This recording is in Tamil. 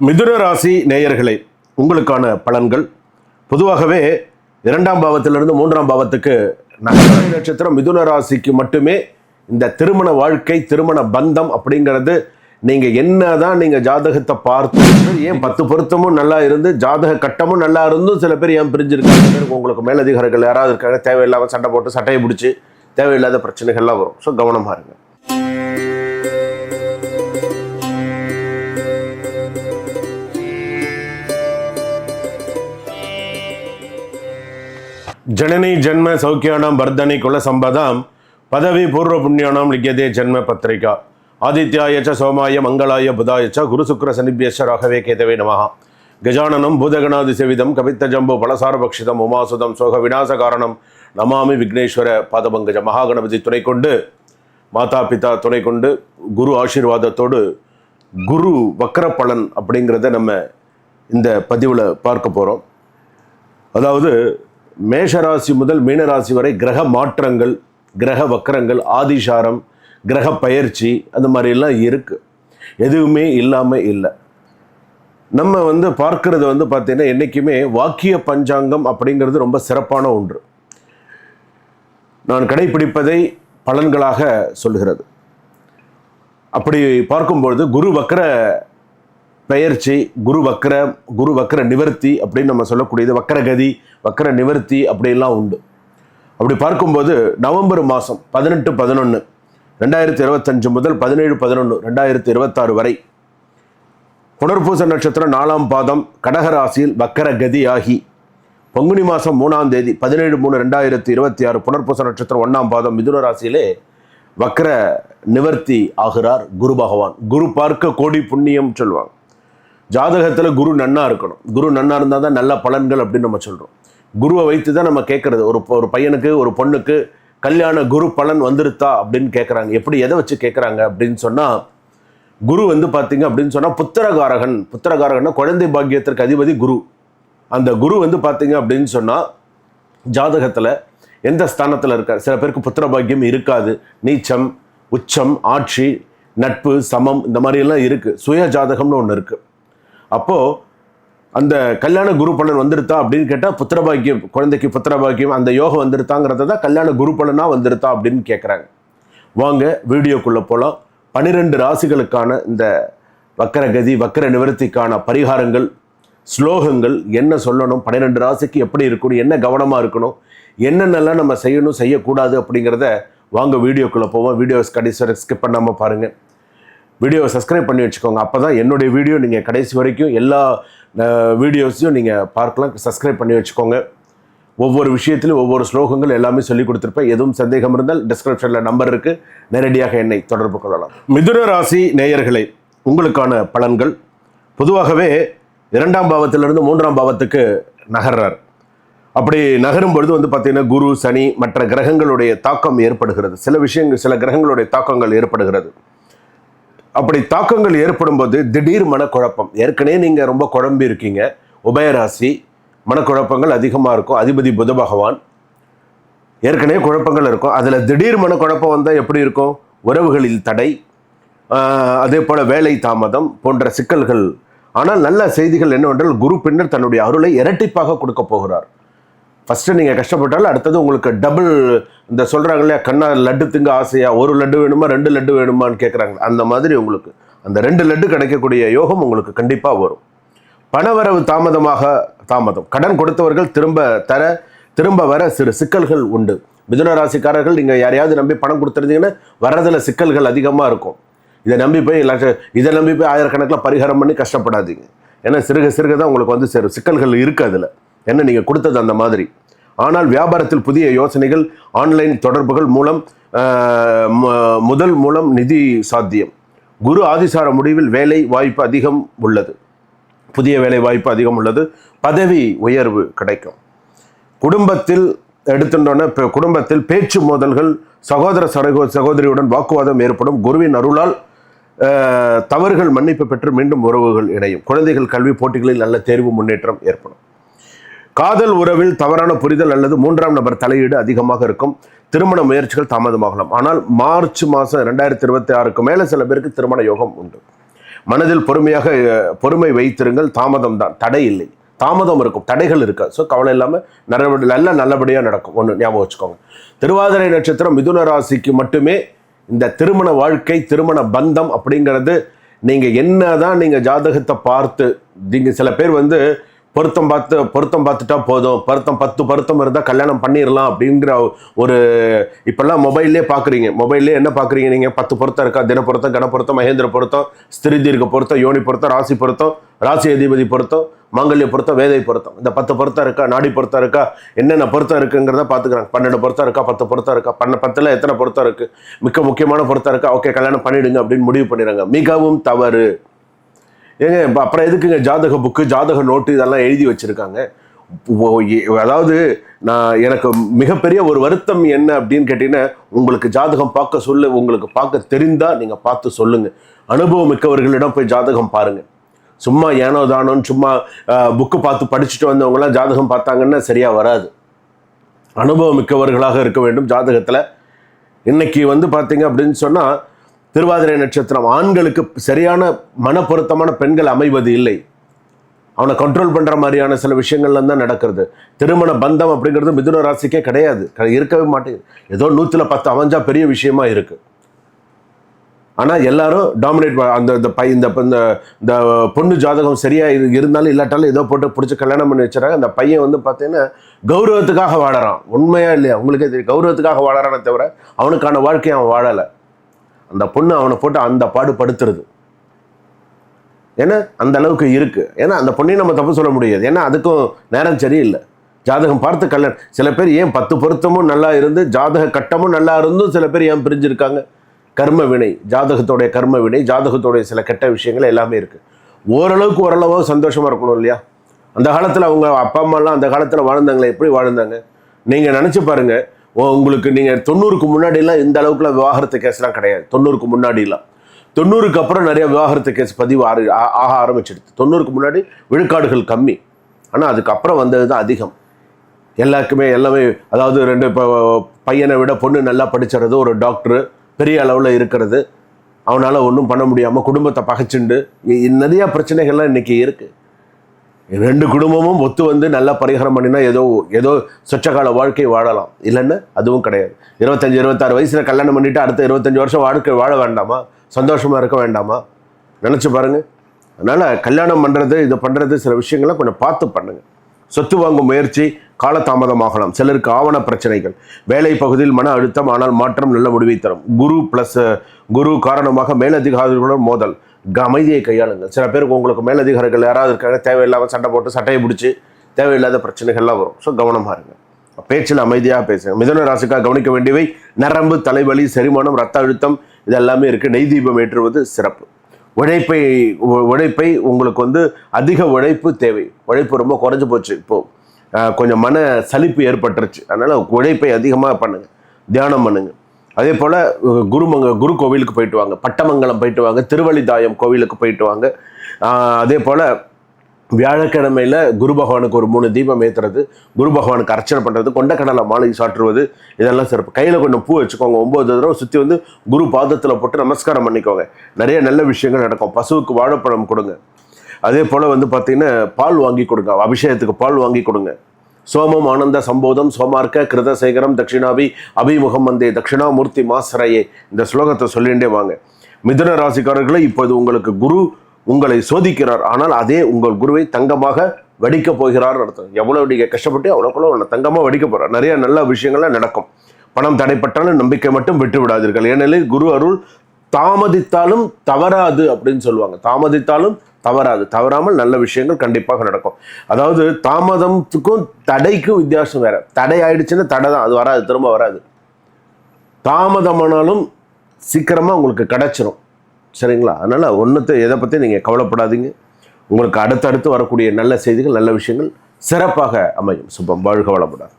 மிதுன ராசி நேயர்களே உங்களுக்கான பலன்கள். பொதுவாகவே இரண்டாம் பாவத்திலிருந்து மூன்றாம் பாவத்துக்கு நகர நட்சத்திரம் மிதுன ராசிக்கு மட்டுமே இந்த திருமண வாழ்க்கை திருமண பந்தம் அப்படிங்கிறது நீங்கள் என்ன தான் நீங்கள் ஜாதகத்தை பார்த்து ஏன் பத்து பொருத்தமும் நல்லா இருந்து ஜாதக கட்டமும் நல்லா இருந்தும் சில பேர் ஏன் பிரிஞ்சிருக்காங்க? உங்களுக்கு மேலதிகாரிகள் யாராவது இருக்காங்க தேவையில்லாமல் சண்டை போட்டு சட்டையை பிடிச்சி தேவையில்லாத பிரச்சனைகள்லாம் வரும். ஸோ கவனமா இருங்க. ஜனனி ஜென்ம சௌக்கியானாம் வர்தனி குல சம்பதம் பதவி பூர்வ புண்ணியானாம் லிக்கியதே ஜென்ம பத்திரிகா. ஆதித்யாயச்ச சோமாய மங்களாய புதாயச்ச ச குரு சனிபியஸ்வ ராகவே கேதவே நமஹா. கஜானனம் பூதகணாதி சேவிதம் கவித்த ஜம்பு பலசாரபக்ஷிதம் உமாசுதம் சோக விநாச காரணம் நமாமி விக்னேஸ்வர பாதபங்கஜ மகாகணபதி துணை கொண்டு மாதா பிதா துணை கொண்டு குரு ஆசீர்வாதத்தோடு குரு வக்கரப்பலன் பலன் அப்படிங்கிறத நம்ம இந்த பதிவில் பார்க்க போகிறோம் அதாவது மேஷராசி முதல் மீனராசி வரை கிரக மாற்றங்கள் கிரக வக்கரங்கள் ஆதிசாரம் கிரக பயிற்சி அந்த மாதிரிலாம் இருக்குது எதுவுமே இல்லாமல் இல்லை. நம்ம வந்து பார்க்கறது வந்து பார்த்தீங்கன்னா என்றைக்குமே வாக்கிய பஞ்சாங்கம் அப்படிங்கிறது ரொம்ப சிறப்பான ஒன்று. நான் கடைபிடிப்பதை பலன்களாக சொல்கிறது. அப்படி பார்க்கும்பொழுது குரு வக்கர பெயர்ச்சி குரு வக்கர குரு வக்கர நிவர்த்தி அப்படின்னு நம்ம சொல்லக்கூடியது வக்கரகதி வக்கர நிவர்த்தி அப்படிலாம் உண்டு. அப்படி பார்க்கும்போது நவம்பர் மாதம் பதினெட்டு பதினொன்று ரெண்டாயிரத்தி இருபத்தஞ்சு முதல் பதினேழு பதினொன்று ரெண்டாயிரத்தி இருபத்தாறு வரை புனர்பூச நட்சத்திரம் நாலாம் பாதம் கடகராசியில் வக்கர ஆகி பங்குனி மாதம் மூணாம் தேதி பதினேழு மூணு ரெண்டாயிரத்தி இருபத்தி ஆறு புனர்பூச நட்சத்திரம் ஒன்றாம் பாதம் மிதுன ராசியிலே வக்கர நிவர்த்தி ஆகிறார் குரு பகவான். குரு பார்க்க கோடி புண்ணியம் சொல்லுவாங்க ஜாதகத்தில் குரு நன்னா இருக்கணும். குரு நன்னா இருந்தால் தான் நல்ல பலன்கள் அப்படின்னு நம்ம சொல்கிறோம் குருவை வைத்து தான் நம்ம கேட்குறது ஒரு ஒரு பையனுக்கு ஒரு பொண்ணுக்கு கல்யாண குரு பலன் வந்துருத்தா அப்படின்னு கேட்குறாங்க எப்படி எதை வச்சு கேட்குறாங்க அப்படின்னு சொன்னால் குரு வந்து பார்த்தீங்க அப்படின்னு சொன்னால் புத்திரகாரகன். புத்திரகாரகன்னா குழந்தை பாக்கியத்திற்கு அதிபதி குரு. அந்த குரு வந்து பார்த்தீங்க அப்படின்னு சொன்னால் ஜாதகத்தில் எந்த ஸ்தானத்தில் இருக்கார்? சில பேருக்கு புத்திர பாக்கியம் இருக்காது. நீச்சம் உச்சம் ஆட்சி நட்பு சமம் இந்த மாதிரியெல்லாம் இருக்குது சுய ஜாதகம்னு ஒன்று இருக்குது அப்போது அந்த கல்யாண குரு பலன் வந்துருத்தா அப்படின்னு கேட்டால் புத்திரபாக்கியம் குழந்தைக்கு புத்திரபாக்கியம் அந்த யோகம் வந்துருத்தாங்கிறத தான் கல்யாண குரு பலனாக வந்துருத்தா அப்படின்னு கேட்குறாங்க வாங்க வீடியோக்குள்ளே போகலாம் பன்னிரெண்டு ராசிகளுக்கான இந்த வக்கரகதி வக்கர நிவர்த்திக்கான பரிகாரங்கள் ஸ்லோகங்கள் என்ன சொல்லணும் பன்னிரெண்டு ராசிக்கு எப்படி இருக்கணும் என்ன கவனமாக இருக்கணும் என்னென்னலாம் நம்ம செய்யணும் செய்யக்கூடாது அப்படிங்கிறத வாங்க வீடியோக்குள்ளே போவோம். வீடியோஸ் கடைசி ஸ்கிப் பண்ணாமல் பாருங்கள் வீடியோவை சப்ஸ்கிரைப் பண்ணி வச்சுக்கோங்க. அப்போ தான் என்னுடைய வீடியோ நீங்கள் கடைசி வரைக்கும் எல்லா வீடியோஸையும் நீங்கள் பார்க்கலாம். சப்ஸ்கிரைப் பண்ணி வச்சுக்கோங்க. ஒவ்வொரு விஷயத்திலும் ஒவ்வொரு ஸ்லோகங்கள் எல்லாமே சொல்லி கொடுத்துருப்பேன். எதுவும் சந்தேகம் இருந்தால் டிஸ்கிரிப்ஷனில் நம்பர் இருக்குது நேரடியாக என்னை தொடர்பு கொள்ளலாம். மிதுன ராசி நேயர்களை உங்களுக்கான பலன்கள். பொதுவாகவே இரண்டாம் பாவத்திலிருந்து மூன்றாம் பாவத்துக்கு நகர்றார். அப்படி நகரும் பொழுது வந்து பார்த்தீங்கன்னா குரு சனி மற்ற கிரகங்களுடைய தாக்கம் ஏற்படுகிறது. சில விஷயங்கள் சில கிரகங்களுடைய தாக்கங்கள் ஏற்படுகிறது. அப்படி தாக்கங்கள் ஏற்படும் போது திடீர் மனக்குழப்பம். ஏற்கனவே நீங்கள் ரொம்ப குழம்பி இருக்கீங்க. உபயராசி மனக்குழப்பங்கள் அதிகமாக இருக்கும். அதிபதி புத பகவான். ஏற்கனவே குழப்பங்கள் இருக்கும். அதில் திடீர் மனக்குழப்பம் வந்தால் எப்படி இருக்கும்? உறவுகளில் தடை அதே போல் வேலை தாமதம் போன்ற சிக்கல்கள். ஆனால் நல்ல செய்திகள் என்னவென்றால் குரு பின்னர் தன்னுடைய அருளை இரட்டிப்பாக கொடுக்க போகிறார். ஃபஸ்ட்டு நீங்கள் கஷ்டப்பட்டாலும் அடுத்தது உங்களுக்கு டபுள் இந்த சொல்கிறாங்க இல்லையா கண்ணா லட்டு திங்க ஆசையாக ஒரு லட்டு வேணுமா ரெண்டு லட்டு வேணுமான்னு கேட்குறாங்க அந்த மாதிரி உங்களுக்கு அந்த ரெண்டு லட்டு கிடைக்கக்கூடிய யோகம் உங்களுக்கு கண்டிப்பாக வரும். பணவரவு தாமதமாக தாமதம். கடன் கொடுத்தவர்கள் திரும்ப தர திரும்ப வர சிறு சிக்கல்கள் உண்டு. மிதுன ராசிக்காரர்கள் நீங்கள் யாரையாவது நம்பி பணம் கொடுத்துருந்தீங்கன்னா வர்றதில் சிக்கல்கள் அதிகமாக இருக்கும். இதை நம்பி போய் லட்ச இதை நம்பி போய் ஆயிரக்கணக்கில் பரிகாரம் பண்ணி கஷ்டப்படாதீங்க. ஏன்னா சிறுக சிறுக தான் உங்களுக்கு வந்து சேரும். சிக்கல்கள் இருக்குது அதில். என்ன நீங்கள் கொடுத்தது அந்த மாதிரி? ஆனால் வியாபாரத்தில் புதிய யோசனைகள் ஆன்லைன் தொடர்புகள் மூலம் முதல் மூலம் நிதி சாத்தியம். குரு ஆதிசார முடிவில் வேலை வாய்ப்பு அதிகம் உள்ளது. புதிய வேலை வாய்ப்பு அதிகம் உள்ளது. பதவி உயர்வு கிடைக்கும். குடும்பத்தில் எடுத்துட்டோன்னா இப்போ குடும்பத்தில் பேச்சு மோதல்கள் சகோதர சகோ சகோதரியுடன் வாக்குவாதம் ஏற்படும். குருவின் அருளால் தவறுகள் மன்னிப்பு பெற்று மீண்டும் உறவுகள் இணையும். குழந்தைகள் கல்வி போட்டிகளில் நல்ல தேர்வு முன்னேற்றம் ஏற்படும். காதல் உறவில் தவறான புரிதல் அல்லது மூன்றாம் நபர் தலையீடு அதிகமாக இருக்கும். திருமண முயற்சிகள் தாமதமாகலாம். ஆனால் மார்ச் மாதம் ரெண்டாயிரத்தி இருபத்தி ஆறுக்கு மேலே சில பேருக்கு திருமண யோகம் உண்டு. மனதில் பொறுமையாக பொறுமை வைத்திருங்கள். தாமதம் தான். தடை இல்லை. தாமதம் இருக்கும். தடைகள் இருக்கா ஸோ கவலை இல்லாமல் நல்ல நல்ல நல்லபடியாக நடக்கும். ஒன்று ஞாபகம் வச்சுக்கோங்க. திருவாதிரை நட்சத்திரம் மிதுன ராசிக்கு மட்டுமே இந்த திருமண வாழ்க்கை திருமண பந்தம் அப்படிங்கிறது நீங்கள் என்ன தான் நீங்கள் ஜாதகத்தை பார்த்து நீங்கள் சில பேர் வந்து பொருத்தம் பார்த்து பொருத்தம் பார்த்துட்டா போதும். பொருத்தம் பத்து பொருத்தம் இருந்தால் கல்யாணம் பண்ணிடலாம் அப்படிங்கிற ஒரு இப்போல்லாம் மொபைல்லே பார்க்குறீங்க மொபைல்லே என்ன பார்க்குறீங்க நீங்கள் பத்து பொருத்தம் இருக்கா? தின பொருத்தம் கன பொருத்தம் மகேந்திர பொருத்தம் ஸ்திரி தீர்க்க பொருத்தம் யோனி பொருத்தம் ராசி பொருத்தம் ராசி அதிபதி பொருத்தம் மாங்கல்ய பொருத்தம் வேதை பொருத்தம். இந்த பத்து பொருத்தம் இருக்கா? நாடி பொருத்தம் இருக்கா? என்னென்ன பொருத்தம் இருக்குங்கிறத பார்த்துக்கிறாங்க பன்னெண்டு பொருத்தம் இருக்கா? பத்து பொருத்தம் இருக்கா? பண்ண பத்தில் எத்தனை பொருத்தம் இருக்குது மிக்க முக்கியமான பொருத்தம் இருக்கா? ஓகே கல்யாணம் பண்ணிவிடுங்க அப்படின்னு முடிவு பண்ணிடுறாங்க. மிகவும் தவறு. ஏங்க அப்புறம் எதுக்குங்க ஜாதக புக்கு ஜாதக நோட்டு இதெல்லாம் எழுதி வச்சிருக்காங்க? அதாவது நான் எனக்கு மிகப்பெரிய ஒரு வருத்தம் என்ன அப்படின்னு கேட்டீங்கன்னா உங்களுக்கு ஜாதகம் பார்க்க சொல்லு உங்களுக்கு பார்க்க தெரிந்தா நீங்கள் பார்த்து சொல்லுங்க. அனுபவம் மிக்கவர்களிடம் போய் ஜாதகம் பாருங்க. சும்மா ஏனோ தானோன்னு சும்மா புக்கு பார்த்து படிச்சுட்டு வந்தவங்களாம் ஜாதகம் பார்த்தாங்கன்னா சரியாக வராது. அனுபவம் மிக்கவர்களாக இருக்க வேண்டும் ஜாதகத்தில். இன்னைக்கு வந்து பார்த்தீங்க அப்படின்னு சொன்னால் திருவாதிரை நட்சத்திரம் ஆண்களுக்கு சரியான மன பொருத்தமான பெண்கள் அமைவது இல்லை. அவனை கண்ட்ரோல் பண்ணுற மாதிரியான சில விஷயங்கள்லாம் தான் நடக்கிறது. திருமண பந்தம் அப்படிங்கிறது மிதுன ராசிக்கே கிடையாது. இருக்கவே மாட்டேங்குது. ஏதோ நூற்றில் பத்து அமைஞ்சா பெரிய விஷயமா இருக்குது ஆனால் எல்லாரும் டாமினேட் அந்த இந்த பை இந்த இந்த இந்த பொண்ணு ஜாதகம் சரியாக இரு- இருந்தாலும் இல்லாட்டாலும் ஏதோ போட்டு பிடிச்சி கல்யாணம் பண்ணி வச்சுறாங்க. அந்த பையன் வந்து பார்த்தீங்கன்னா கௌரவத்துக்காக வாழறான். உண்மையாக இல்லையா? உங்களுக்கே தெரியும். கௌரவத்துக்காக வாழறானே தவிர அவனுக்கான வாழ்க்கையை அவன் வாழலை. அந்த பொண்ணு அவனை போட்டு அந்த பாடு படுத்துறது ஏன்னா அந்த அளவுக்கு இருக்கு. ஏன்னா அந்த பொண்ணையும் நம்ம தப்பு சொல்ல முடியாது. ஏன்னா அதுக்கும் நேரம் சரியில்லை. ஜாதகம் பார்த்து கல்யாணம் சில பேர் ஏன் பத்து பொருத்தமும் நல்லா இருந்து ஜாதக கட்டமும் நல்லா இருந்தும் சில பேர் ஏன் பிரிஞ்சிருக்காங்க? கர்ம வினை ஜாதகத்தோடைய கர்ம வினை ஜாதகத்தோடைய சில கெட்ட விஷயங்கள் எல்லாமே இருக்குது ஓரளவுக்கு ஓரளவு சந்தோஷமாக இருக்கணும் இல்லையா? அந்த காலத்தில் அவங்க அப்பா அம்மாலாம் அந்த காலத்தில் வாழ்ந்தாங்களே எப்படி வாழ்ந்தாங்க? நீங்கள் நினச்சி பாருங்கள் உங்களுக்கு நீங்கள் தொண்ணூறுக்கு முன்னாடிலாம் இந்த அளவுக்குலாம் விவாகரத்து கேஸ்லாம் கிடையாது. தொண்ணூறுக்கு முன்னாடிலாம். தொண்ணூறுக்கு அப்புறம் நிறைய விவாகரத்து கேஸ் பதிவு ஆறு ஆ- ஆக ஆரம்பிச்சிடுது. தொண்ணூறுக்கு முன்னாடி விழுக்காடுகள் கம்மி. ஆனால் அதுக்கப்புறம் வந்தது தான் அதிகம். எல்லாருக்குமே எல்லாமே அதாவது ரெண்டு இப்போ பையனை விட பொண்ணு நல்லா படிச்சுறது ஒரு டாக்டரு பெரிய அளவில் இருக்கிறது. அவனால் ஒன்றும் பண்ண முடியாமல் குடும்பத்தை பகைச்சுண்டு நிறையா பிரச்சனைகள்லாம் இன்றைக்கி இருக்குது ரெண்டு குடும்பமும் ஒத்து வந்து நல்லா பரிகாரம் பண்ணினா ஏதோ ஏதோ சொச்சகால வாழ்க்கை வாழலாம். இல்லைன்னு அதுவும் கிடையாது. இருபத்தஞ்சி இருபத்தாறு வயசில் கல்யாணம் பண்ணிட்டு அடுத்த இருபத்தஞ்சி வருஷம் வாழ்க்கை வாழ வேண்டாமா? சந்தோஷமாக இருக்க வேண்டாமா? நினச்சி பாருங்கள் அதனால் கல்யாணம் பண்ணுறது இதை பண்ணுறது சில விஷயங்களை கொஞ்சம் பார்த்து பண்ணுங்கள் சொத்து வாங்கும் முயற்சி காலதாமதமாகலாம். சிலருக்கு ஆவண பிரச்சனைகள். வேலை பகுதியில் மன அழுத்தம் ஆனால் மாற்றம் நல்ல முடிவை தரும். குரு ப்ளஸ் குரு காரணமாக மேலதிகாரிகளுடன் மோதல். அமைதியை கையாளுங்க சில பேருக்கு உங்களுக்கு மேலதிகாரிகள் யாராவது இருக்காங்க தேவையில்லாமல் சண்டை போட்டு சட்டையை பிடிச்சி தேவையில்லாத பிரச்சனைகள்லாம் வரும். ஸோ கவனமாக இருங்க. பேச்சில் அமைதியாக பேசுங்க. மிதன ராசிக்காக கவனிக்க வேண்டியவை நரம்பு தலைவலி செரிமானம் ரத்த அழுத்தம் இது எல்லாமே இருக்குது நெய் தீபம் ஏற்றுவது சிறப்பு. உழைப்பை உ- உழைப்பை உங்களுக்கு வந்து அதிக உழைப்பு தேவை. உழைப்பு ரொம்ப குறைஞ்சி போச்சு. இப்போ கொஞ்சம் மன சலிப்பு ஏற்பட்டுருச்சு. அதனால் உழைப்பை அதிகமாக பண்ணுங்கள் தியானம் பண்ணுங்கள் அதே போல் குருமங்க குரு கோவிலுக்கு போயிட்டு வாங்க. பட்டமங்கலம் போயிட்டு வாங்க. திருவள்ளிதாயம் கோவிலுக்கு போயிட்டு வாங்க. அதே போல் வியாழக்கிழமையில குரு பகவானுக்கு ஒரு மூணு தீபம் ஏத்துறது குரு பகவானுக்கு அர்ச்சனை பண்ணுறது கொண்டக்கடலை மாலை சாற்றுவது இதெல்லாம் சிறப்பு. கையில் கொஞ்சம் பூ வச்சுக்கோங்க. ஒம்பது தடவை சுற்றி வந்து குரு பாதத்தில் போட்டு நமஸ்காரம் பண்ணிக்கோங்க. நிறைய நல்ல விஷயங்கள் நடக்கும். பசுவுக்கு வாழைப்பழம் கொடுங்க. அதே போல் வந்து பார்த்தீங்கன்னா பால் வாங்கி கொடுங்க. அபிஷேகத்துக்கு பால் வாங்கி கொடுங்க. சோமம் ஆனந்த சம்போதம் சோமார்க்க கிருதசேகரம் தட்சிணாபி அபிமுகம் வந்தே தட்சிணாமூர்த்தி மாசரையே இந்த ஸ்லோகத்தை சொல்லிண்டே வாங்க. மிதுன ராசிக்காரர்களை இப்போது உங்களுக்கு குரு உங்களை சோதிக்கிறார். ஆனால் அதே உங்கள் குருவை தங்கமாக வடிக்க போகிறார் அர்த்தம். எவ்வளோ நீங்கள் கஷ்டப்பட்டு அவ்வளோக்குள்ள உன்னை தங்கமாக வடிக்க போகிறார் நிறைய நல்ல விஷயங்கள்லாம் நடக்கும். பணம் தடைப்பட்டாலும் நம்பிக்கை மட்டும் விட்டு விடாதீர்கள். ஏனெனில் குரு அருள் தாமதித்தாலும் தவறாது அப்படின்னு சொல்லுவாங்க. தாமதித்தாலும் தவறாது. தவறாமல் நல்ல விஷயங்கள் கண்டிப்பாக நடக்கும். அதாவது தாமதத்துக்கும் தடைக்கும் வித்தியாசம் வேற. தடை ஆயிடுச்சுன்னா தடை தான். அது வராது. திரும்ப வராது. தாமதமானாலும் சீக்கிரமாக உங்களுக்கு கிடச்சிரும். சரிங்களா? அதனால் ஒன்றத்தை எதை பற்றி நீங்கள் கவலைப்படாதீங்க. உங்களுக்கு அடுத்தடுத்து வரக்கூடிய நல்ல செய்திகள் நல்ல விஷயங்கள் சிறப்பாக அமையும். சுபம். வாழ்க வளமுடன்.